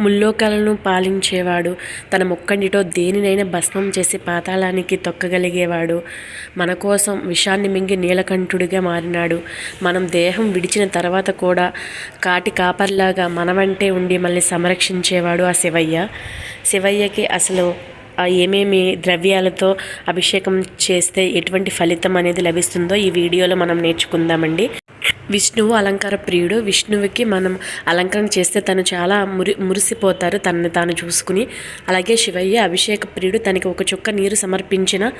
ముల్లోకాలను పాలించేవాడు. తన ముక్కంటితో దేనినైనా భస్మం చేసి పాతాళానికి తొక్కగలిగేవాడు. మన కోసం విషాన్ని మింగి నీలకంఠుడిగా మారినాడు. మనం దేహం విడిచిన తర్వాత కూడా కాటి కాపర్లాగా మనవంటే ఉండి మళ్ళీ సంరక్షించేవాడు ఆ శివయ్య. శివయ్యకి అసలు ఏమేమి ద్రవ్యాలతో అభిషేకం చేస్తే ఎటువంటి ఫలితం అనేది లభిస్తుందో ఈ వీడియోలో మనం నేర్చుకుందామండి. విష్ణువు అలంకార ప్రియుడు. విష్ణువుకి మనం అలంకరణ చేస్తే తను చాలా మురి మురిసిపోతారు. తనని తాను చూసుకుని. అలాగే శివయ్య అభిషేక ప్రియుడు. తనకి ఒక చుక్క నీరు సమర్పించిన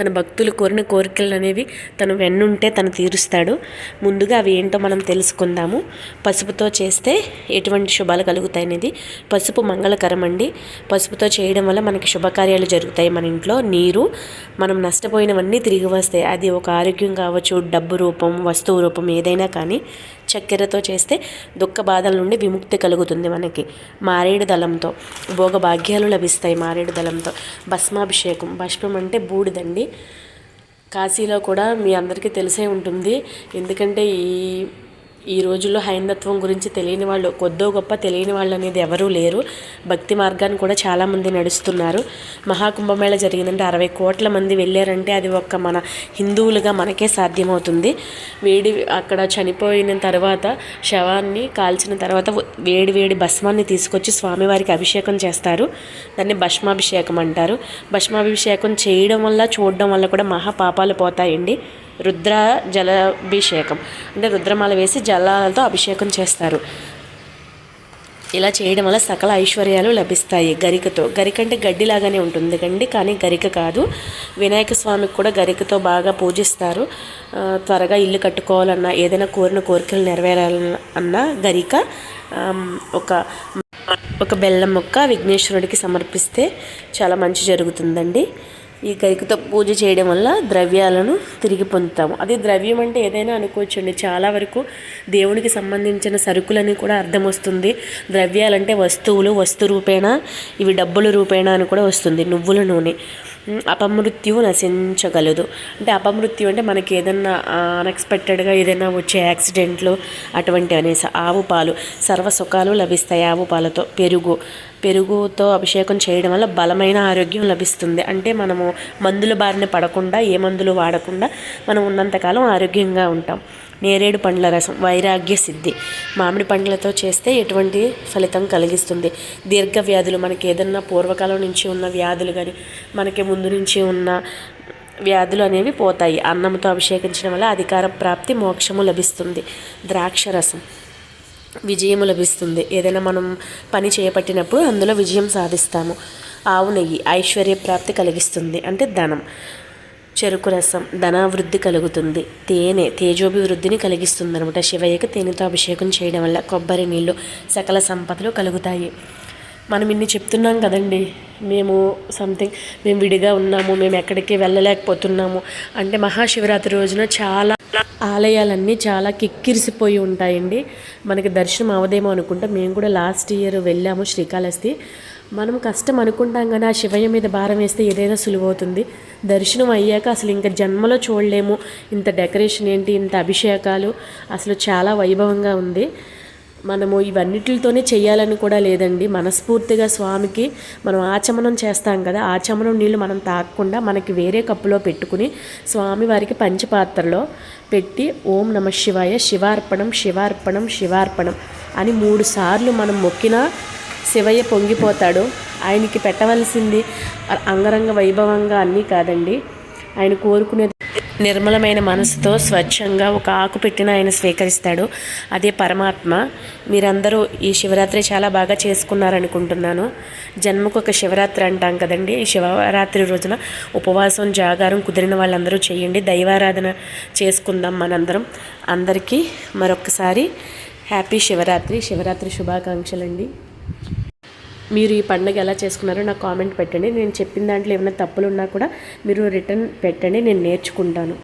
తన భక్తులు కోరిన కోరికలు అనేవి తను వెన్నుంటే తను తీరుస్తాడు. ముందుగా అవి ఏంటో మనం తెలుసుకుందాము. పసుపుతో చేస్తే ఎటువంటి శుభాలు కలుగుతాయి అనేది. పసుపు మంగళకరం అండి. పసుపుతో చేయడం వల్ల మనకి శుభకార్యాలు జరుగుతాయి మన ఇంట్లో. నీరు మనం నష్టపోయినవన్నీ తిరిగి వస్తాయి. అది ఒక ఆరోగ్యం కావచ్చు డబ్బు రూపం వస్తువు రూపం ఏదైనా కానీ చక్కెరతో చేస్తే దుఃఖ బాధల నుండి విముక్తి కలుగుతుంది మనకి. మారేడు దళంతో భోగ భాగ్యాలు లభిస్తాయి మారేడు దళంతో. భస్మాభిషేకం భస్మం అంటే బూడిదండి. కాశీలో కూడా మీ అందరికీ తెలిసే ఉంటుంది. ఎందుకంటే ఈ ఈ రోజుల్లో హైందత్వం గురించి తెలియని వాళ్ళు కొద్దో గొప్ప తెలియని వాళ్ళు అనేది ఎవరూ లేరు. భక్తి మార్గాన్ని కూడా చాలామంది నడుస్తున్నారు. మహాకుంభమేళ జరిగిందంటే అరవై కోట్ల మంది వెళ్ళారంటే అది ఒక్క మన హిందువులుగా మనకే సాధ్యమవుతుంది. వేడి అక్కడ చనిపోయిన తర్వాత శవాన్ని కాల్చిన తర్వాత వేడి వేడి భస్మాన్ని తీసుకొచ్చి స్వామివారికి అభిషేకం చేస్తారు. దాన్ని భస్మాభిషేకం అంటారు. భస్మాభిషేకం చేయడం వల్ల చూడడం వల్ల కూడా మహాపాపాలు పోతాయండి. రుద్ర జలాభిషేకం అంటే రుద్రమాల వేసి జలాలతో అభిషేకం చేస్తారు. ఇలా చేయడం వల్ల సకల ఐశ్వర్యాలు లభిస్తాయి గరికతో. గరిక అంటే గడ్డిలాగానే ఉంటుంది గండి కానీ గరిక కాదు. వినాయక స్వామికి కూడా గరికతో బాగా పూజిస్తారు. త్వరగా ఇల్లు కట్టుకోవాలన్నా ఏదైనా కోరిన కోరికలు నెరవేరాలన్నా గరిక ఒక ఒక బెల్లం మొక్క విఘ్నేశ్వరుడికి సమర్పిస్తే చాలా మంచి జరుగుతుందండి. ఈ గరికతో పూజ చేయడం వల్ల ద్రవ్యాలను తిరిగి పొందుతాము. అది ద్రవ్యం అంటే ఏదైనా అనుకోవచ్చండి. చాలా వరకు దేవునికి సంబంధించిన సరుకులని కూడా అర్థం వస్తుంది. ద్రవ్యాలంటే వస్తువులు వస్తు రూపేణ ఇవి డబ్బుల రూపేణ అని కూడా వస్తుంది. నువ్వుల నూనె. అపమృత్యు నశించగలదు. అంటే అపమృత్యు అంటే మనకి ఏదన్నా అన్ఎక్స్పెక్టెడ్గా ఏదైనా వచ్చే యాక్సిడెంట్లు అటువంటి అనేసి ఆవు పాలు సర్వ సుఖాలు లభిస్తాయి ఆవు పాలతో. పెరుగు పెరుగుతో అభిషేకం చేయడం వల్ల బలమైన ఆరోగ్యం లభిస్తుంది. అంటే మనము మందుల బారిన పడకుండా ఏ మందులు వాడకుండా మనం ఉన్నంతకాలం ఆరోగ్యంగా ఉంటాం. నేరేడు పండ్ల రసం వైరాగ్య సిద్ధి. మామిడి పండ్లతో చేస్తే ఎటువంటి ఫలితం కలిగిస్తుంది? దీర్ఘ వ్యాధులు మనకి ఏదన్నా పూర్వకాలం నుంచి ఉన్న వ్యాధులు కానీ మనకి ముందు నుంచి ఉన్న వ్యాధులు అనేవి పోతాయి. అన్నంతో అభిషేకించడం వల్ల అధికార ప్రాప్తి మోక్షము లభిస్తుంది. ద్రాక్ష విజయం లభిస్తుంది. ఏదైనా మనం పని చేపట్టినప్పుడు అందులో విజయం సాధిస్తాము. ఆవు నెయ్యి ఐశ్వర్య ప్రాప్తి కలిగిస్తుంది. అంటే ధనం. చెరుకు రసం ధనావృద్ధి కలుగుతుంది. తేనె తేజోభివృద్ధిని కలిగిస్తుంది అనమాట శివయ్యకి తేనెతో అభిషేకం చేయడం వల్ల కొబ్బరి నీళ్ళు సకల సంపదలు కలుగుతాయి. మనం ఇన్ని చెప్తున్నాం కదండి. మేము సంథింగ్ మేము విడిగా ఉన్నాము మేము ఎక్కడికి వెళ్ళలేకపోతున్నాము. అంటే మహాశివరాత్రి రోజున చాలా ఆలయాలన్నీ చాలా కిక్కిరిసిపోయి ఉంటాయండి. మనకి దర్శనం అవదేమో అనుకుంటా. మేము కూడా లాస్ట్ ఇయర్ వెళ్ళాము శ్రీకాళహస్తి. మనం కష్టం అనుకుంటాం కానీ ఆ శివయ్య మీద భారం వేస్తే ఏదైనా సులువవుతుంది దర్శనం అయ్యాక అసలు ఇంకా జన్మలో చూడలేము. ఇంత డెకరేషన్ ఏంటి ఇంత అభిషేకాలు. అసలు చాలా వైభవంగా ఉంది. మనము ఇవన్నిటితోనే చేయాలని కూడా లేదండి. మనస్ఫూర్తిగా స్వామికి మనం ఆచమనం చేస్తాం కదా ఆచమనం నీళ్ళు మనం తాగకుండా మనకి వేరే కప్పులో పెట్టుకుని స్వామి వారికి పంచపాత్రలో పెట్టి ఓం నమ శివాయ శివార్పణం శివార్పణం శివార్పణం అని మూడు సార్లు మనం మొక్కినా శివయ్య పొంగిపోతాడు. ఆయనకి పెట్టవలసింది అంగరంగ వైభవంగా అన్నీ కాదండి. ఆయన కోరుకునేది నిర్మలమైన మనసుతో స్వచ్ఛంగా ఒక ఆకు పెట్టిన ఆయన స్వీకరిస్తాడు. అదే పరమాత్మ. మీరందరూ ఈ శివరాత్రి చాలా బాగా చేసుకున్నారనుకుంటున్నాను. జన్మకు ఒక శివరాత్రి అంటాం కదండి. ఈ శివరాత్రి రోజున ఉపవాసం జాగారం కుదిరిన వాళ్ళందరూ చేయండి. దైవారాధన చేసుకుందాం మనందరం. అందరికీ మరొకసారి హ్యాపీ శివరాత్రి. శివరాత్రి శుభాకాంక్షలండి. మీరు ఈ పండుగ ఎలా చేసుకున్నారో నాకు కామెంట్ పెట్టండి. నేను చెప్పిన దాంట్లో ఏమైనా తప్పులు ఉన్నా కూడా మీరు రిటర్న్ పెట్టండి. నేను నేర్చుకుంటాను.